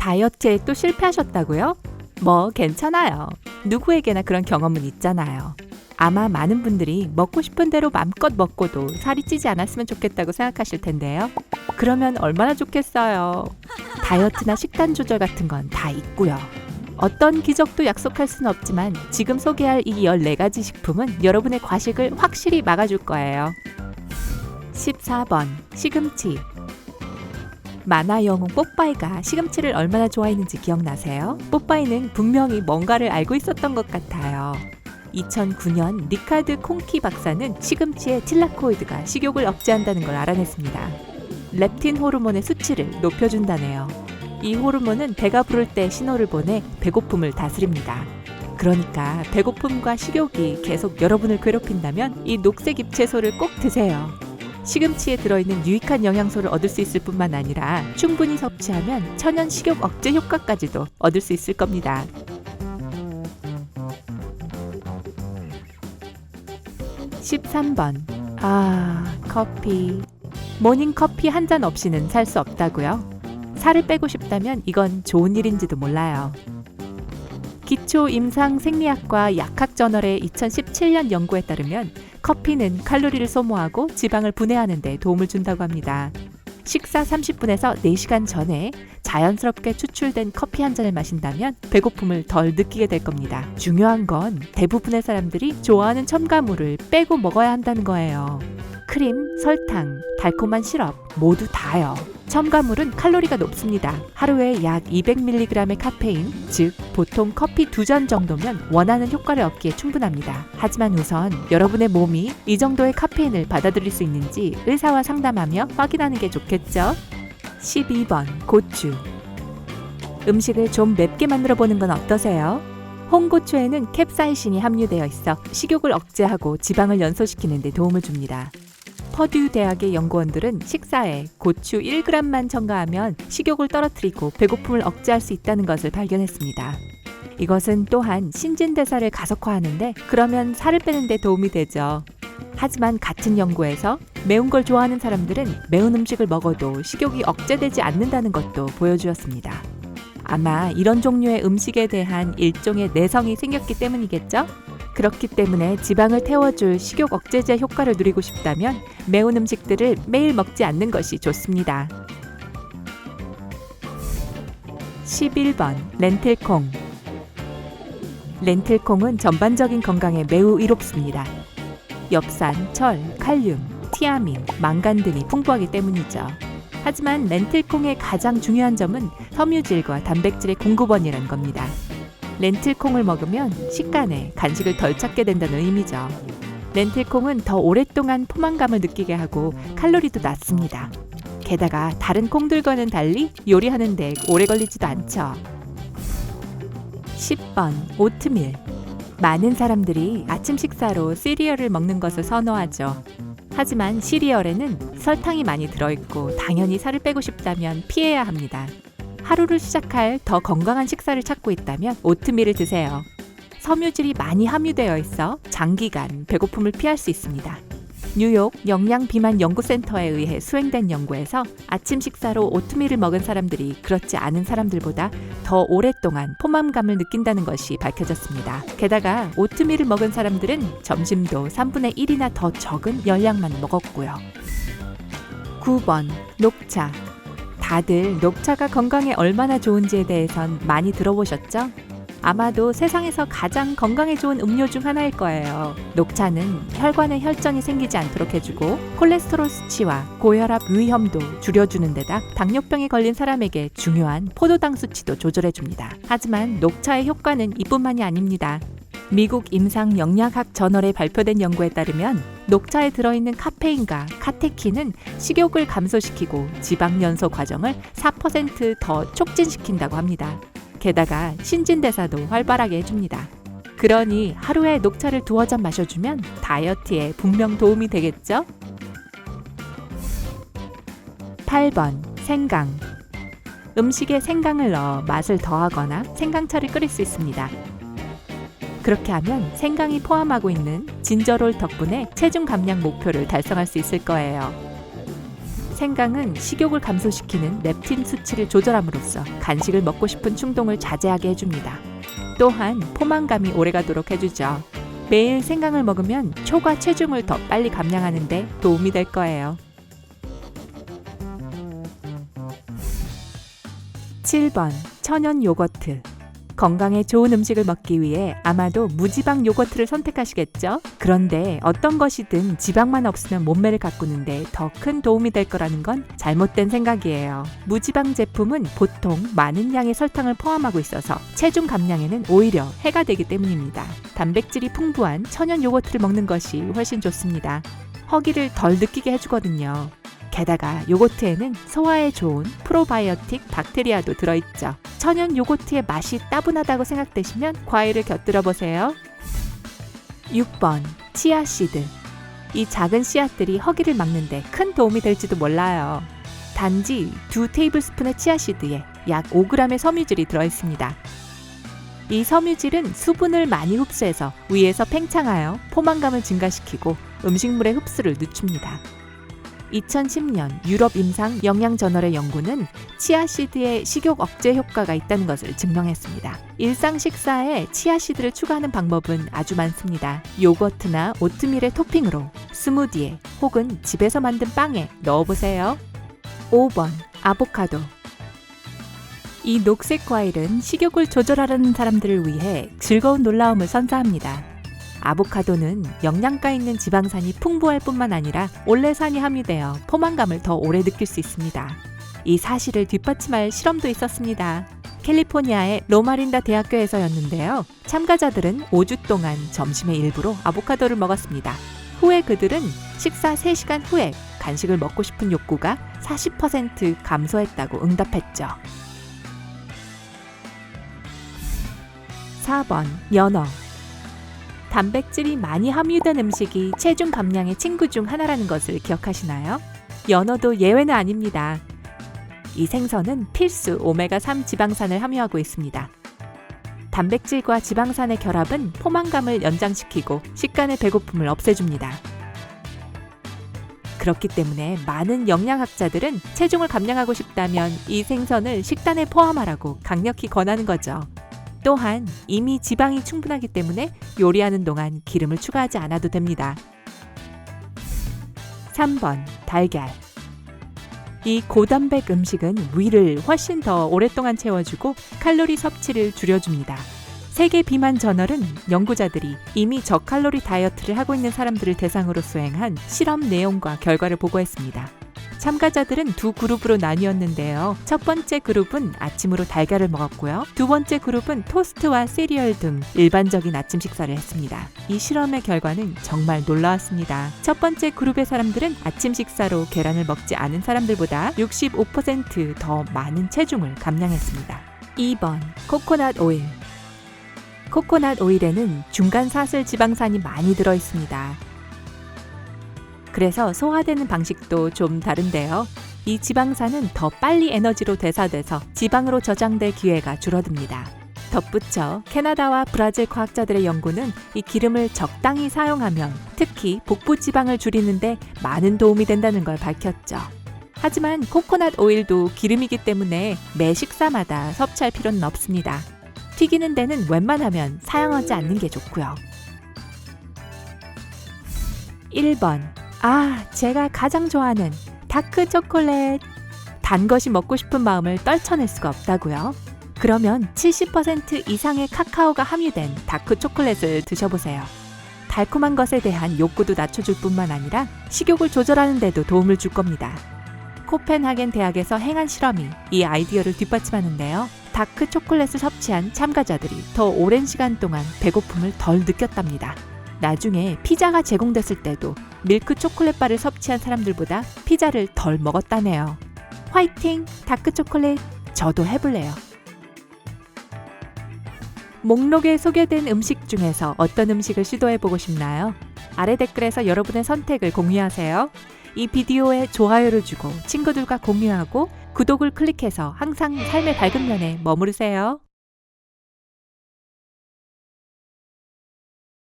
다이어트에 또 실패하셨다고요? 뭐 괜찮아요. 누구에게나 그런 경험은 있잖아요. 아마 많은 분들이 먹고 싶은 대로 맘껏 먹고도 살이 찌지 않았으면 좋겠다고 생각하실 텐데요. 그러면 얼마나 좋겠어요. 다이어트나 식단 조절 같은 건 다 있고요. 어떤 기적도 약속할 수는 없지만 지금 소개할 이 14가지 식품은 여러분의 과식을 확실히 막아줄 거예요. 14번 시금치 만화 영웅 뽀빠이가 시금치를 얼마나 좋아했는지 기억나세요? 뽀빠이는 분명히 뭔가를 알고 있었던 것 같아요. 2009년 리카드 콩키 박사는 시금치의 틸라코이드가 식욕을 억제한다는 걸 알아냈습니다. 렙틴 호르몬의 수치를 높여준다네요. 이 호르몬은 배가 부를 때 신호를 보내 배고픔을 다스립니다. 그러니까 배고픔과 식욕이 계속 여러분을 괴롭힌다면 이 녹색 잎채소를 꼭 드세요. 시금치에 들어있는 유익한 영양소를 얻을 수 있을 뿐만 아니라 충분히 섭취하면 천연 식욕 억제 효과까지도 얻을 수 있을 겁니다. 13번. 아, 커피. 모닝 커피 한 잔 없이는 살 수 없다고요? 살을 빼고 싶다면 이건 좋은 일인지도 몰라요. 기초 임상 생리학과 약학 저널의 2017년 연구에 따르면 커피는 칼로리를 소모하고 지방을 분해하는 데 도움을 준다고 합니다. 식사 30분에서 4시간 전에 자연스럽게 추출된 커피 한 잔을 마신다면 배고픔을 덜 느끼게 될 겁니다. 중요한 건 대부분의 사람들이 좋아하는 첨가물을 빼고 먹어야 한다는 거예요. 크림, 설탕, 달콤한 시럽 모두 다요. 첨가물은 칼로리가 높습니다. 하루에 약 200mg의 카페인, 즉 보통 커피 두 잔 정도면 원하는 효과를 얻기에 충분합니다. 하지만 우선 여러분의 몸이 이 정도의 카페인을 받아들일 수 있는지 의사와 상담하며 확인하는 게 좋겠죠? 12번 고추 음식을 좀 맵게 만들어 보는 건 어떠세요? 홍고추에는 캡사이신이 함유되어 있어 식욕을 억제하고 지방을 연소시키는 데 도움을 줍니다. 퍼듀 대학의 연구원들은 식사에 고추 1g만 첨가하면 식욕을 떨어뜨리고 배고픔을 억제할 수 있다는 것을 발견했습니다. 이것은 또한 신진대사를 가속화하는데 그러면 살을 빼는 데 도움이 되죠. 하지만 같은 연구에서 매운 걸 좋아하는 사람들은 매운 음식을 먹어도 식욕이 억제되지 않는다는 것도 보여주었습니다. 아마 이런 종류의 음식에 대한 일종의 내성이 생겼기 때문이겠죠? 그렇기 때문에 지방을 태워줄 식욕 억제제 효과를 누리고 싶다면 매운 음식들을 매일 먹지 않는 것이 좋습니다. 11번 렌틸콩 렌틸콩은 전반적인 건강에 매우 이롭습니다. 엽산, 철, 칼륨, 티아민, 망간 등이 풍부하기 때문이죠. 하지만 렌틸콩의 가장 중요한 점은 섬유질과 단백질의 공급원이라는 겁니다. 렌틸콩을 먹으면 식간에 간식을 덜 찾게 된다는 의미죠. 렌틸콩은 더 오랫동안 포만감을 느끼게 하고 칼로리도 낮습니다. 게다가 다른 콩들과는 달리 요리하는데 오래 걸리지도 않죠. 10번 오트밀 많은 사람들이 아침 식사로 시리얼을 먹는 것을 선호하죠. 하지만 시리얼에는 설탕이 많이 들어있고 당연히 살을 빼고 싶다면 피해야 합니다. 하루를 시작할 더 건강한 식사를 찾고 있다면 오트밀을 드세요. 섬유질이 많이 함유되어 있어 장기간 배고픔을 피할 수 있습니다. 뉴욕 영양 비만 연구센터에 의해 수행된 연구에서 아침 식사로 오트밀을 먹은 사람들이 그렇지 않은 사람들보다 더 오랫동안 포만감을 느낀다는 것이 밝혀졌습니다. 게다가 오트밀을 먹은 사람들은 점심도 3분의 1이나 더 적은 열량만 먹었고요. 9번 녹차 다들 녹차가 건강에 얼마나 좋은지에 대해선 많이 들어보셨죠? 아마도 세상에서 가장 건강에 좋은 음료 중 하나일 거예요. 녹차는 혈관에 혈전이 생기지 않도록 해주고 콜레스테롤 수치와 고혈압 위험도 줄여주는 데다 당뇨병에 걸린 사람에게 중요한 포도당 수치도 조절해줍니다. 하지만 녹차의 효과는 이뿐만이 아닙니다. 미국 임상 영양학 저널에 발표된 연구에 따르면 녹차에 들어있는 카페인과 카테킨은 식욕을 감소시키고 지방 연소 과정을 4%더 촉진시킨다고 합니다. 게다가 신진대사도 활발하게 해줍니다. 그러니 하루에 녹차를 두어 잔 마셔주면 다이어트에 분명 도움이 되겠죠? 8번 생강 음식에 생강을 넣어 맛을 더하거나 생강차를 끓일 수 있습니다. 그렇게 하면 생강이 포함하고 있는 진저롤 덕분에 체중 감량 목표를 달성할 수 있을 거예요. 생강은 식욕을 감소시키는 렙틴 수치를 조절함으로써 간식을 먹고 싶은 충동을 자제하게 해줍니다. 또한 포만감이 오래가도록 해주죠. 매일 생강을 먹으면 초과 체중을 더 빨리 감량하는데 도움이 될 거예요. 7번 천연 요거트 건강에 좋은 음식을 먹기 위해 아마도 무지방 요거트를 선택하시겠죠? 그런데 어떤 것이든 지방만 없으면 몸매를 가꾸는데 더 큰 도움이 될 거라는 건 잘못된 생각이에요. 무지방 제품은 보통 많은 양의 설탕을 포함하고 있어서 체중 감량에는 오히려 해가 되기 때문입니다. 단백질이 풍부한 천연 요거트를 먹는 것이 훨씬 좋습니다. 허기를 덜 느끼게 해주거든요. 게다가 요거트에는 소화에 좋은 프로바이오틱 박테리아도 들어있죠. 천연 요거트의 맛이 따분하다고 생각되시면 과일을 곁들여 보세요. 6번 치아씨드 이 작은 씨앗들이 허기를 막는데 큰 도움이 될지도 몰라요. 단지 두 테이블스푼의 치아씨드에 약 5g의 섬유질이 들어있습니다. 이 섬유질은 수분을 많이 흡수해서 위에서 팽창하여 포만감을 증가시키고 음식물의 흡수를 늦춥니다. 2010년 유럽 임상 영양 저널의 연구는 치아시드의 식욕 억제 효과가 있다는 것을 증명했습니다. 일상 식사에 치아시드를 추가하는 방법은 아주 많습니다. 요거트나 오트밀의 토핑으로 스무디에 혹은 집에서 만든 빵에 넣어보세요. 5번 아보카도 이 녹색 과일은 식욕을 조절하려는 사람들을 위해 즐거운 놀라움을 선사합니다. 아보카도는 영양가 있는 지방산이 풍부할 뿐만 아니라 올레산이 함유되어 포만감을 더 오래 느낄 수 있습니다. 이 사실을 뒷받침할 실험도 있었습니다. 캘리포니아의 로마린다 대학교에서였는데요. 참가자들은 5주 동안 점심의 일부로 아보카도를 먹었습니다. 후에 그들은 식사 3시간 후에 간식을 먹고 싶은 욕구가 40% 감소했다고 응답했죠. 4번 연어 단백질이 많이 함유된 음식이 체중 감량의 친구 중 하나라는 것을 기억하시나요? 연어도 예외는 아닙니다. 이 생선은 필수 오메가3 지방산을 함유하고 있습니다. 단백질과 지방산의 결합은 포만감을 연장시키고 식간의 배고픔을 없애줍니다. 그렇기 때문에 많은 영양학자들은 체중을 감량하고 싶다면 이 생선을 식단에 포함하라고 강력히 권하는 거죠. 또한 이미 지방이 충분하기 때문에 요리하는 동안 기름을 추가하지 않아도 됩니다. 3번 달걀 이 고단백 음식은 위를 훨씬 더 오랫동안 채워주고 칼로리 섭취를 줄여줍니다. 세계 비만 저널은 연구자들이 이미 저칼로리 다이어트를 하고 있는 사람들을 대상으로 수행한 실험 내용과 결과를 보고했습니다. 참가자들은 두 그룹으로 나뉘었는데요. 첫 번째 그룹은 아침으로 달걀을 먹었고요. 두 번째 그룹은 토스트와 시리얼 등 일반적인 아침 식사를 했습니다. 이 실험의 결과는 정말 놀라웠습니다. 첫 번째 그룹의 사람들은 아침 식사로 계란을 먹지 않은 사람들보다 65%더 많은 체중을 감량했습니다. 2번 코코넛 오일 코코넛 오일에는 중간 사슬 지방산이 많이 들어 있습니다. 그래서 소화되는 방식도 좀 다른데요. 이 지방산은 더 빨리 에너지로 대사돼서 지방으로 저장될 기회가 줄어듭니다. 덧붙여 캐나다와 브라질 과학자들의 연구는 이 기름을 적당히 사용하면 특히 복부 지방을 줄이는데 많은 도움이 된다는 걸 밝혔죠. 하지만 코코넛 오일도 기름이기 때문에 매 식사마다 섭취할 필요는 없습니다. 튀기는 데는 웬만하면 사용하지 않는 게 좋고요. 1번 아, 제가 가장 좋아하는 다크 초콜릿. 단 것이 먹고 싶은 마음을 떨쳐낼 수가 없다고요. 그러면 70% 이상의 카카오가 함유된 다크 초콜릿을 드셔보세요. 달콤한 것에 대한 욕구도 낮춰줄 뿐만 아니라 식욕을 조절하는 데도 도움을 줄 겁니다. 코펜하겐 대학에서 행한 실험이 이 아이디어를 뒷받침하는데요. 다크 초콜릿을 섭취한 참가자들이 더 오랜 시간 동안 배고픔을 덜 느꼈답니다. 나중에 피자가 제공됐을 때도 밀크 초콜릿 바를 섭취한 사람들보다 피자를 덜 먹었다네요. 화이팅! 다크 초콜릿! 저도 해볼래요. 목록에 소개된 음식 중에서 어떤 음식을 시도해보고 싶나요? 아래 댓글에서 여러분의 선택을 공유하세요. 이 비디오에 좋아요를 주고 친구들과 공유하고 구독을 클릭해서 항상 삶의 밝은 면에 머무르세요.